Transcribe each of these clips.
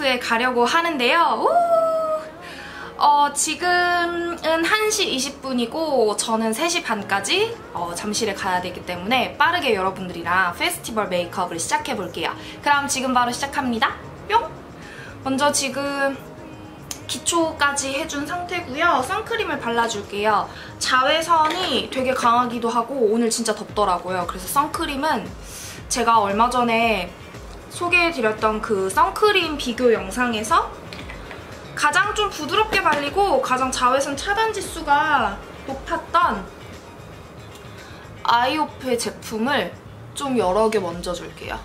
UMF에 가려고 하는데요. 우! 어, 지금은 1시 20분이고 저는 3시 반까지 어, 잠실에 가야 되기 때문에 빠르게 여러분들이랑 페스티벌 메이크업을 시작해 볼게요. 그럼 지금 바로 시작합니다. 뿅! 먼저 지금 기초까지 해준 상태고요. 선크림을 발라줄게요. 자외선이 되게 강하기도 하고 오늘 진짜 덥더라고요. 그래서 선크림은 제가 얼마 전에 소개해드렸던 그 선크림 비교 영상에서 가장 좀 부드럽게 발리고 가장 자외선 차단 지수가 높았던 아이오프의 제품을 좀 여러 개 먼저 줄게요.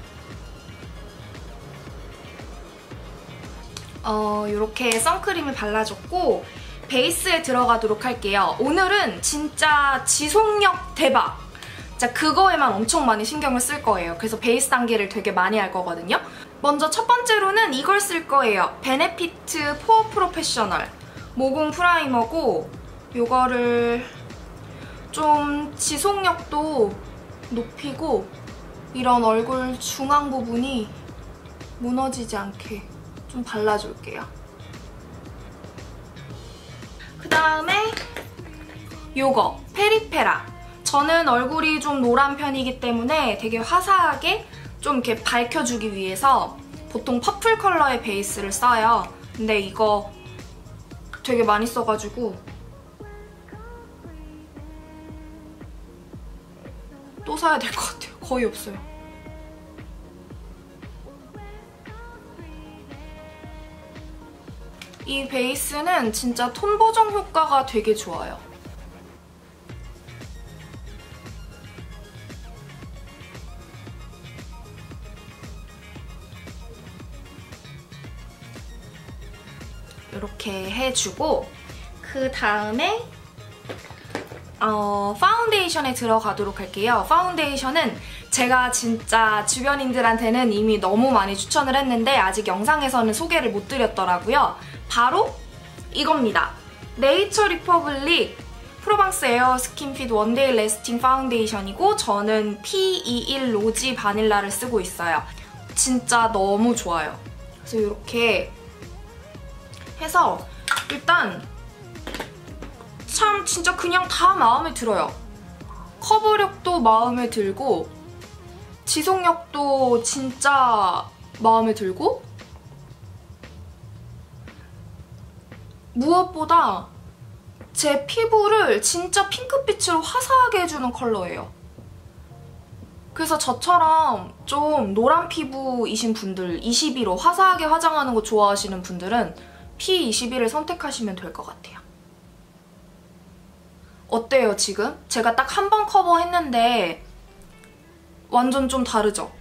어, 이렇게 선크림을 발라줬고 베이스에 들어가도록 할게요. 오늘은 진짜 지속력 대박! 자 그거에만 엄청 많이 신경을 쓸 거예요. 그래서 베이스 단계를 되게 많이 할 거거든요. 먼저 첫 번째로는 이걸 쓸 거예요. 베네피트 포어 프로페셔널 모공 프라이머고 이거를 좀 지속력도 높이고 이런 얼굴 중앙 부분이 무너지지 않게 좀 발라줄게요. 그 다음에 요거 페리페라 저는 얼굴이 좀 노란 편이기 때문에 되게 화사하게 좀 이렇게 밝혀주기 위해서 보통 퍼플 컬러의 베이스를 써요. 근데 이거 되게 많이 써가지고 또 사야 될 것 같아요. 거의 없어요. 이 베이스는 진짜 톤 보정 효과가 되게 좋아요. 이렇게 해주고 그 다음에 어, 파운데이션에 들어가도록 할게요. 파운데이션은 제가 진짜 주변인들한테는 이미 너무 많이 추천을 했는데 아직 영상에서는 소개를 못 드렸더라고요. 바로 이겁니다. 네이처 리퍼블릭 프로방스 에어 스킨핏 원데이 레스팅 파운데이션이고 저는 P21 로지 바닐라를 쓰고 있어요. 진짜 너무 좋아요. 그래서 이렇게 해서 일단 참 진짜 그냥 다 마음에 들어요. 커버력도 마음에 들고 지속력도 진짜 마음에 들고 무엇보다 제 피부를 진짜 핑크빛으로 화사하게 해주는 컬러예요. 그래서 저처럼 좀 노란 피부이신 분들, 22로 화사하게 화장하는 거 좋아하시는 분들은 P21을 선택하시면 될 것 같아요. 어때요, 지금? 제가 딱 한 번 커버했는데 완전 좀 다르죠?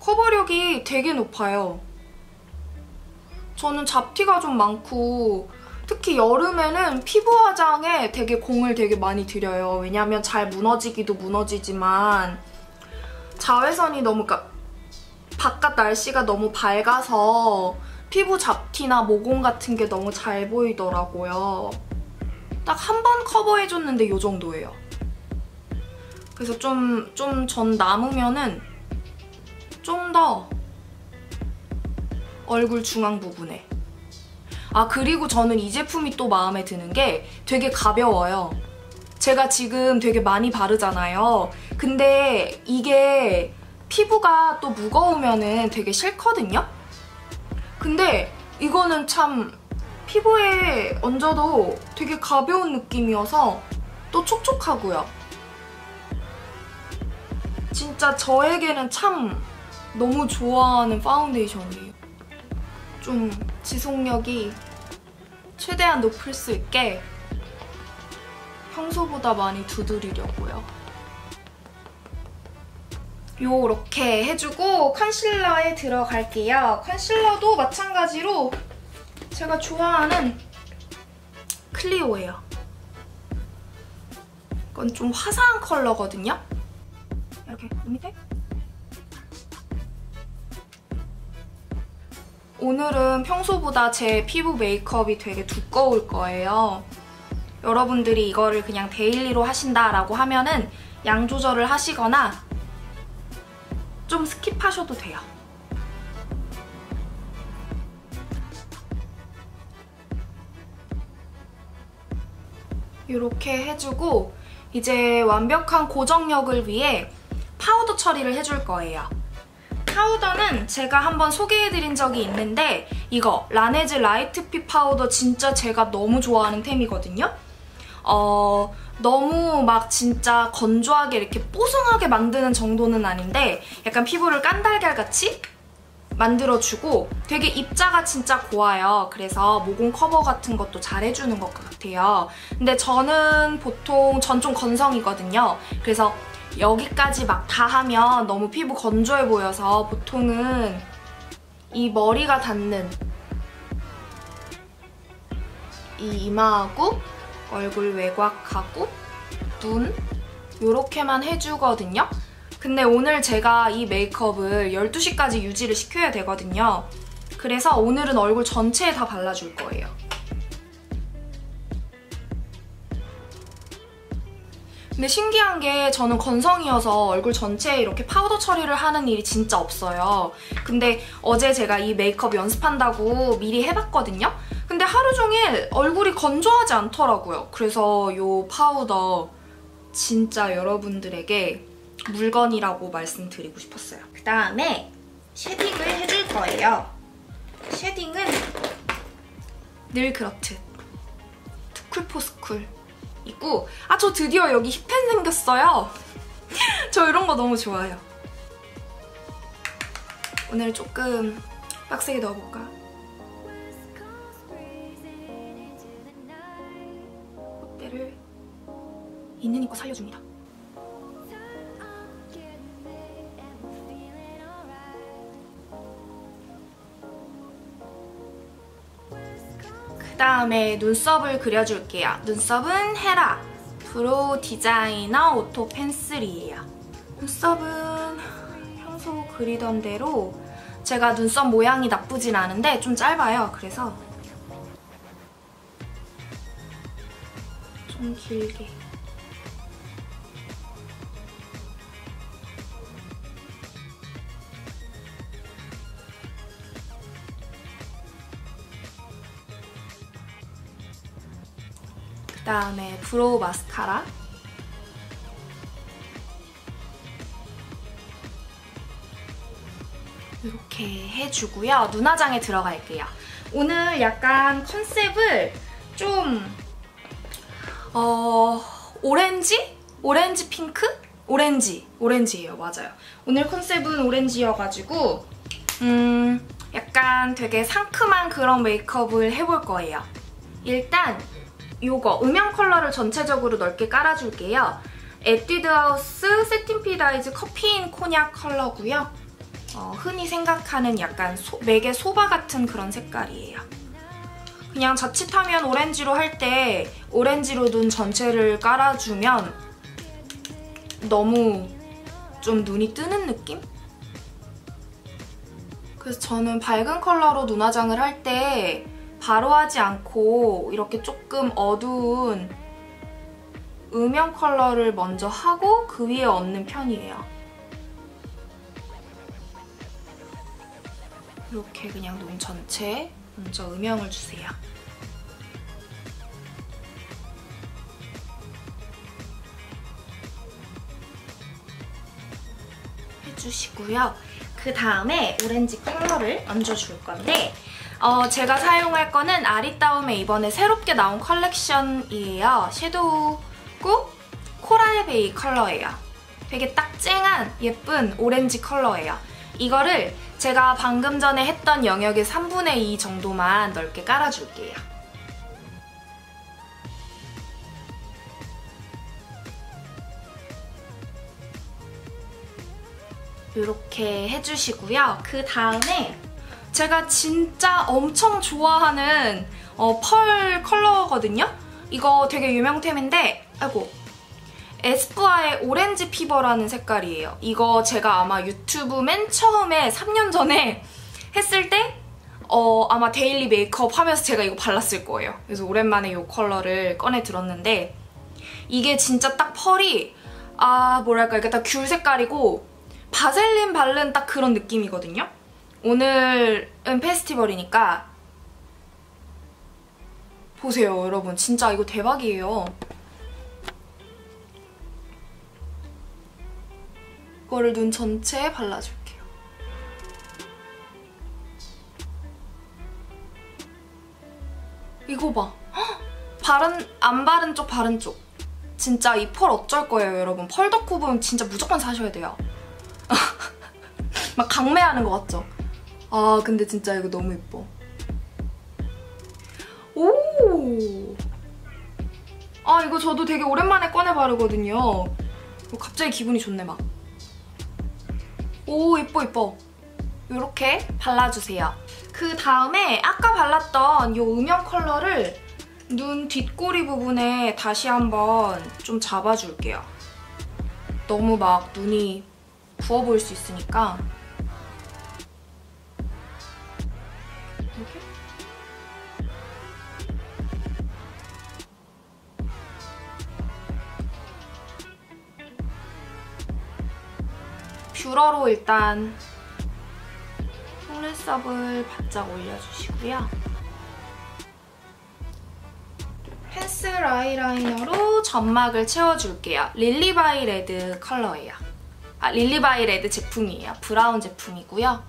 커버력이 되게 높아요. 저는 잡티가 좀 많고 특히 여름에는 피부 화장에 되게 공을 되게 많이 들여요. 왜냐면 잘 무너지기도 무너지지만 자외선이 너무 그러니까 바깥 날씨가 너무 밝아서 피부 잡티나 모공 같은 게 너무 잘 보이더라고요. 딱 한 번 커버해줬는데 이 정도예요. 그래서 좀 좀 전 남으면은 좀 더 얼굴 중앙 부분에 아 그리고 저는 이 제품이 또 마음에 드는 게 되게 가벼워요. 제가 지금 되게 많이 바르잖아요. 근데 이게 피부가 또 무거우면은 되게 싫거든요? 근데 이거는 참 피부에 얹어도 되게 가벼운 느낌이어서 또 촉촉하고요. 진짜 저에게는 참 너무 좋아하는 파운데이션이에요. 좀 지속력이 최대한 높을 수 있게 평소보다 많이 두드리려고요. 요렇게 해주고 컨실러에 들어갈게요. 컨실러도 마찬가지로 제가 좋아하는 클리오예요. 이건 좀 화사한 컬러거든요. 이렇게 밑에 오늘은 평소보다 제 피부 메이크업이 되게 두꺼울 거예요. 여러분들이 이거를 그냥 데일리로 하신다라고 하면은 양 조절을 하시거나 좀 스킵하셔도 돼요. 이렇게 해주고 이제 완벽한 고정력을 위해 파우더 처리를 해줄 거예요. 파우더는 제가 한번 소개해드린 적이 있는데 이거 라네즈 라이트핏 파우더 진짜 제가 너무 좋아하는 템이거든요. 어, 너무 막 진짜 건조하게 이렇게 뽀송하게 만드는 정도는 아닌데 약간 피부를 깐달걀같이 만들어주고 되게 입자가 진짜 고와요. 그래서 모공 커버 같은 것도 잘 해주는 것 같아요. 근데 저는 보통 전 좀 건성이거든요. 그래서 여기까지 막 다 하면 너무 피부 건조해 보여서 보통은 이 머리가 닿는 이 이마하고 얼굴 외곽하고 눈 이렇게만 해주거든요. 근데 오늘 제가 이 메이크업을 12시까지 유지를 시켜야 되거든요. 그래서 오늘은 얼굴 전체에 다 발라줄 거예요. 근데 신기한 게 저는 건성이어서 얼굴 전체에 이렇게 파우더 처리를 하는 일이 진짜 없어요. 근데 어제 제가 이 메이크업 연습한다고 미리 해봤거든요. 근데 하루 종일 얼굴이 건조하지 않더라고요. 그래서 이 파우더 진짜 여러분들에게 물건이라고 말씀드리고 싶었어요. 그 다음에 쉐딩을 해줄 거예요. 쉐딩은 늘 그렇듯 투쿨포스쿨 있고 아 저 드디어 여기 힙펜 생겼어요. 저 이런 거 너무 좋아요. 오늘 조금 빡세게 넣어볼까? 있는 입고 살려줍니다. 그 다음에 눈썹을 그려줄게요. 눈썹은 헤라 브로우 디자이너 오토 펜슬이에요. 눈썹은 평소 그리던 대로 제가 눈썹 모양이 나쁘진 않은데 좀 짧아요. 그래서 좀 길게 그 다음에 브로우 마스카라 이렇게 해주고요. 눈화장에 들어갈게요. 오늘 약간 컨셉을 좀 어... 오렌지? 오렌지 핑크? 오렌지. 오렌지예요. 맞아요. 오늘 컨셉은 오렌지여가지고 음... 약간 되게 상큼한 그런 메이크업을 해볼 거예요. 일단 이거 음영 컬러를 전체적으로 넓게 깔아줄게요. 에뛰드하우스 세틴피다이즈 커피인 코냑 컬러고요. 어, 흔히 생각하는 약간 소, 맥의 소바 같은 그런 색깔이에요. 그냥 자칫하면 오렌지로 할 때 오렌지로 눈 전체를 깔아주면 너무 좀 눈이 뜨는 느낌? 그래서 저는 밝은 컬러로 눈화장을 할 때 바로 하지 않고 이렇게 조금 어두운 음영 컬러를 먼저 하고 그 위에 얹는 편이에요. 이렇게 그냥 눈 전체에 먼저 음영을 주세요. 해주시고요. 그 다음에 오렌지 컬러를 얹어줄 건데 어, 제가 사용할 거는 아리따움의 이번에 새롭게 나온 컬렉션이에요. 섀도우고 코랄베이 컬러예요. 되게 딱 쨍한 예쁜 오렌지 컬러예요. 이거를 제가 방금 전에 했던 영역의 3분의 2 정도만 넓게 깔아줄게요. 이렇게 해주시고요. 그 다음에 제가 진짜 엄청 좋아하는 어, 펄 컬러거든요? 이거 되게 유명템인데 아이고 에스쁘아의 오렌지 피버라는 색깔이에요. 이거 제가 아마 유튜브 맨 처음에 3년 전에 했을 때 어, 아마 데일리 메이크업 하면서 제가 이거 발랐을 거예요. 그래서 오랜만에 이 컬러를 꺼내 들었는데 이게 진짜 딱 펄이 아 뭐랄까 이게 딱 귤 색깔이고 바셀린 바른 딱 그런 느낌이거든요. 오늘은 페스티벌이니까 보세요 여러분. 진짜 이거 대박이에요. 이거를 눈 전체에 발라줄게요. 이거 봐. 바른 안 바른 쪽 바른 쪽. 진짜 이 펄 어쩔 거예요 여러분. 펄 덕후분 진짜 무조건 사셔야 돼요. 막 강매하는 것 같죠? 아 근데 진짜 이거 너무 예뻐. 오. 아 이거 저도 되게 오랜만에 꺼내 바르거든요. 어, 갑자기 기분이 좋네 막. 오 예뻐 예뻐. 이렇게 발라주세요. 그 다음에 아까 발랐던 이 음영 컬러를 눈 뒷꼬리 부분에 다시 한번 좀 잡아줄게요. 너무 막 눈이 부어 보일 수 있으니까 뷰러로 일단 속눈썹을 바짝 올려주시고요. 펜슬 아이라이너로 점막을 채워줄게요. 릴리바이 레드 컬러예요. 아, 릴리바이 레드 제품이에요. 브라운 제품이고요.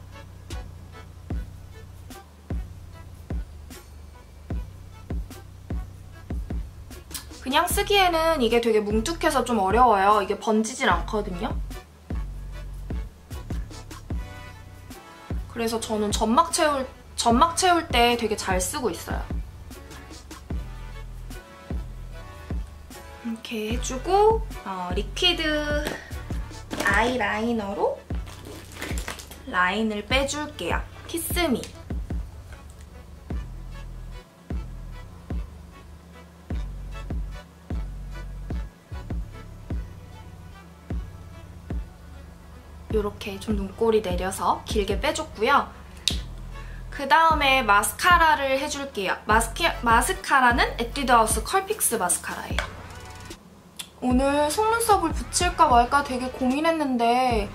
그냥 쓰기에는 이게 되게 뭉툭해서 좀 어려워요. 이게 번지질 않거든요. 그래서 저는 점막 채울, 점막 채울 때 되게 잘 쓰고 있어요. 이렇게 해주고 어, 리퀴드 아이라이너로 라인을 빼줄게요. 키스미. 이렇게 좀 눈꼬리 내려서 길게 빼줬고요. 그 다음에 마스카라를 해줄게요. 마스키, 마스카라는 에뛰드하우스 컬픽스 마스카라예요. 오늘 속눈썹을 붙일까 말까 되게 고민했는데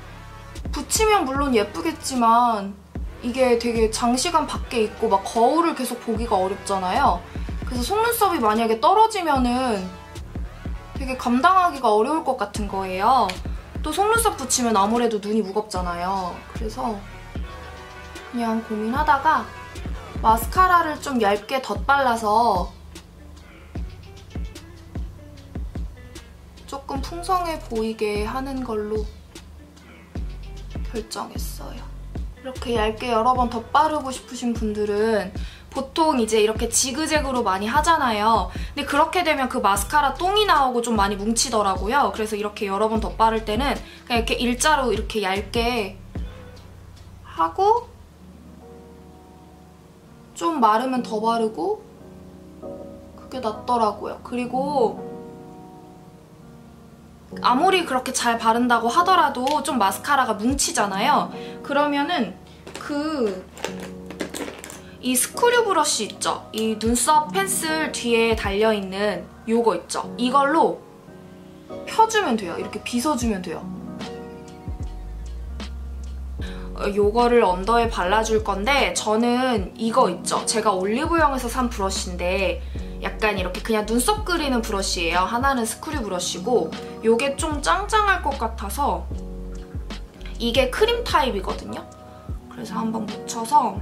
붙이면 물론 예쁘겠지만 이게 되게 장시간 밖에 있고 막 거울을 계속 보기가 어렵잖아요. 그래서 속눈썹이 만약에 떨어지면은 되게 감당하기가 어려울 것 같은 거예요. 또 속눈썹 붙이면 아무래도 눈이 무겁잖아요. 그래서 그냥 고민하다가 마스카라를 좀 얇게 덧발라서 조금 풍성해 보이게 하는 걸로 결정했어요. 이렇게 얇게 여러 번 덧바르고 싶으신 분들은 보통 이제 이렇게 지그재그로 많이 하잖아요. 근데 그렇게 되면 그 마스카라 똥이 나오고 좀 많이 뭉치더라고요. 그래서 이렇게 여러 번 덧바를 때는 그냥 이렇게 일자로 이렇게 얇게 하고 좀 마르면 더 바르고 그게 낫더라고요. 그리고 아무리 그렇게 잘 바른다고 하더라도 좀 마스카라가 뭉치잖아요. 그러면은 그 이 스크류 브러쉬 있죠? 이 눈썹 펜슬 뒤에 달려있는 요거 있죠? 이걸로 펴주면 돼요. 이렇게 빗어주면 돼요. 어, 요거를 언더에 발라줄 건데 저는 이거 있죠? 제가 올리브영에서 산 브러쉬인데 약간 이렇게 그냥 눈썹 그리는 브러쉬예요. 하나는 스크류 브러쉬고 요게 좀 짱짱할 것 같아서 이게 크림 타입이거든요. 그래서 한번 묻혀서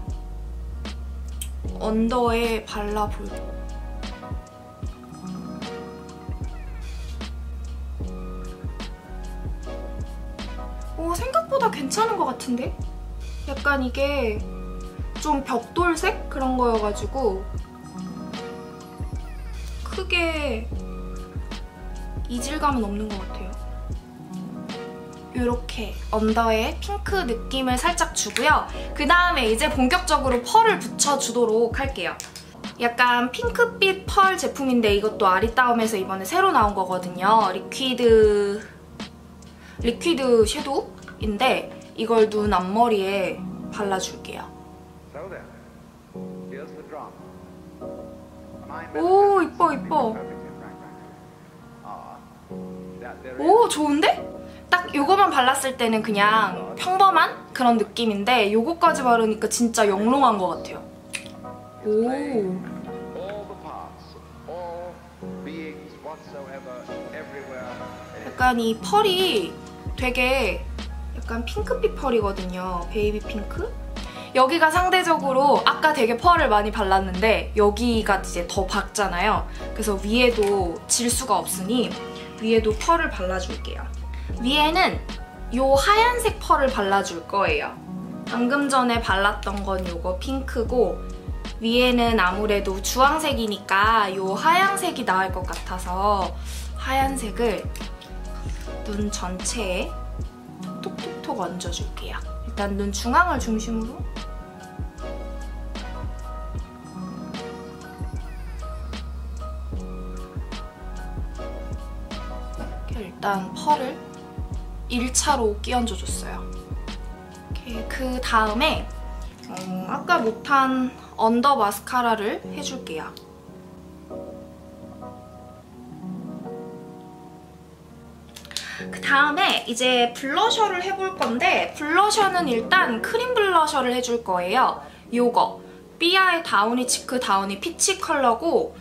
언더에 발라볼게요. 오 생각보다 괜찮은 것 같은데? 약간 이게 좀 벽돌색 그런 거여가지고 크게 이질감은 없는 것 같아요. 이렇게 언더에 핑크 느낌을 살짝 주고요. 그 다음에 이제 본격적으로 펄을 붙여주도록 할게요. 약간 핑크빛 펄 제품인데 이것도 아리따움에서 이번에 새로 나온 거거든요. 리퀴드 리퀴드 섀도우인데 이걸 눈 앞머리에 발라줄게요. 오 이뻐 이뻐. 오 좋은데? 딱 요거만 발랐을 때는 그냥 평범한 그런 느낌인데 요거까지 바르니까 진짜 영롱한 것 같아요. 오. 약간 이 펄이 되게 약간 핑크빛 펄이거든요. 베이비 핑크. 여기가 상대적으로 아까 되게 펄을 많이 발랐는데 여기가 이제 더 밝잖아요. 그래서 위에도 질 수가 없으니 위에도 펄을 발라줄게요. 위에는 이 하얀색 펄을 발라줄 거예요. 방금 전에 발랐던 건 이거 핑크고 위에는 아무래도 주황색이니까 이 하얀색이 나을 것 같아서 하얀색을 눈 전체에 톡톡톡 얹어줄게요. 일단 눈 중앙을 중심으로 일단 펄을 1차로 끼얹어 줬어요. 그 다음에 어, 아까 못한 언더 마스카라를 해줄게요. 그 다음에 이제 블러셔를 해볼 건데 블러셔는 일단 크림 블러셔를 해줄 거예요. 요거 삐아의 다우니 치크 다우니 피치 컬러고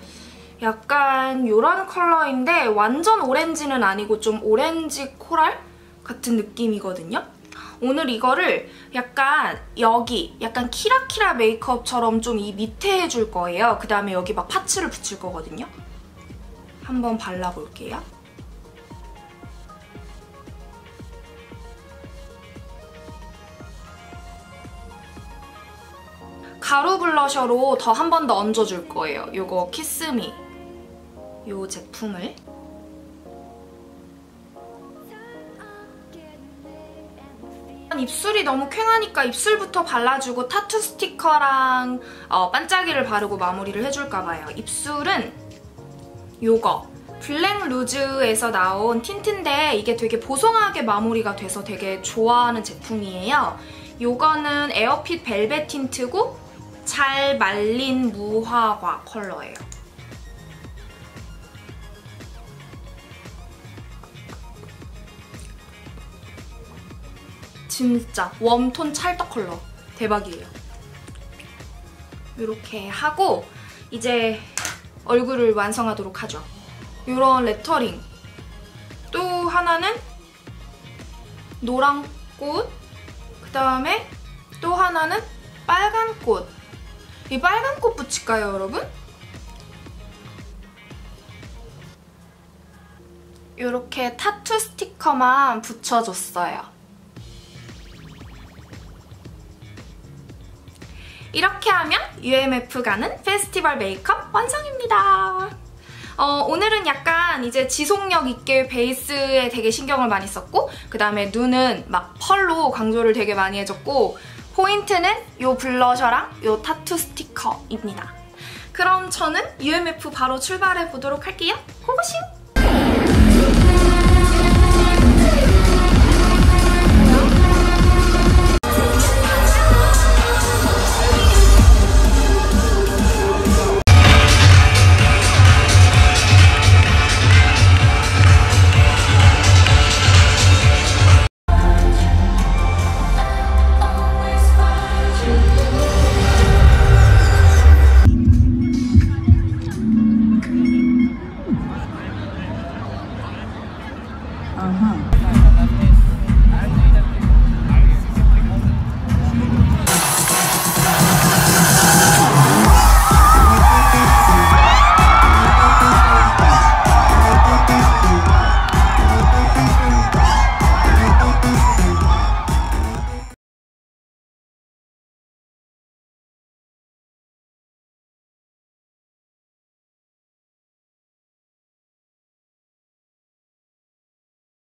약간 요런 컬러인데 완전 오렌지는 아니고 좀 오렌지 코랄 같은 느낌이거든요. 오늘 이거를 약간 여기 약간 키라키라 메이크업처럼 좀 이 밑에 해줄 거예요. 그 다음에 여기 막 파츠를 붙일 거거든요. 한번 발라볼게요. 가루 블러셔로 더 한 번 더 얹어줄 거예요. 이거 키스미 이 제품을 입술이 너무 퀭하니까 입술부터 발라주고 타투 스티커랑 어, 반짝이를 바르고 마무리를 해줄까 봐요. 입술은 요거 블랙 루즈에서 나온 틴트인데 이게 되게 보송하게 마무리가 돼서 되게 좋아하는 제품이에요. 요거는 에어핏 벨벳 틴트고 잘 말린 무화과 컬러예요. 진짜 웜톤 찰떡 컬러 대박이에요. 이렇게 하고 이제 얼굴을 완성하도록 하죠. 이런 레터링 또 하나는 노란 꽃 그 다음에 또 하나는 빨간 꽃 이 빨간 꽃 붙일까요, 여러분? 이렇게 타투 스티커만 붙여줬어요. 이렇게 하면 UMF 가는 페스티벌 메이크업 완성입니다. 어, 오늘은 약간 이제 지속력 있게 베이스에 되게 신경을 많이 썼고 그 다음에 눈은 막 펄로 강조를 되게 많이 해줬고 포인트는 이 블러셔랑 이 타투 스티커입니다. 그럼 저는 UMF 바로 출발해 보도록 할게요. 고고싱!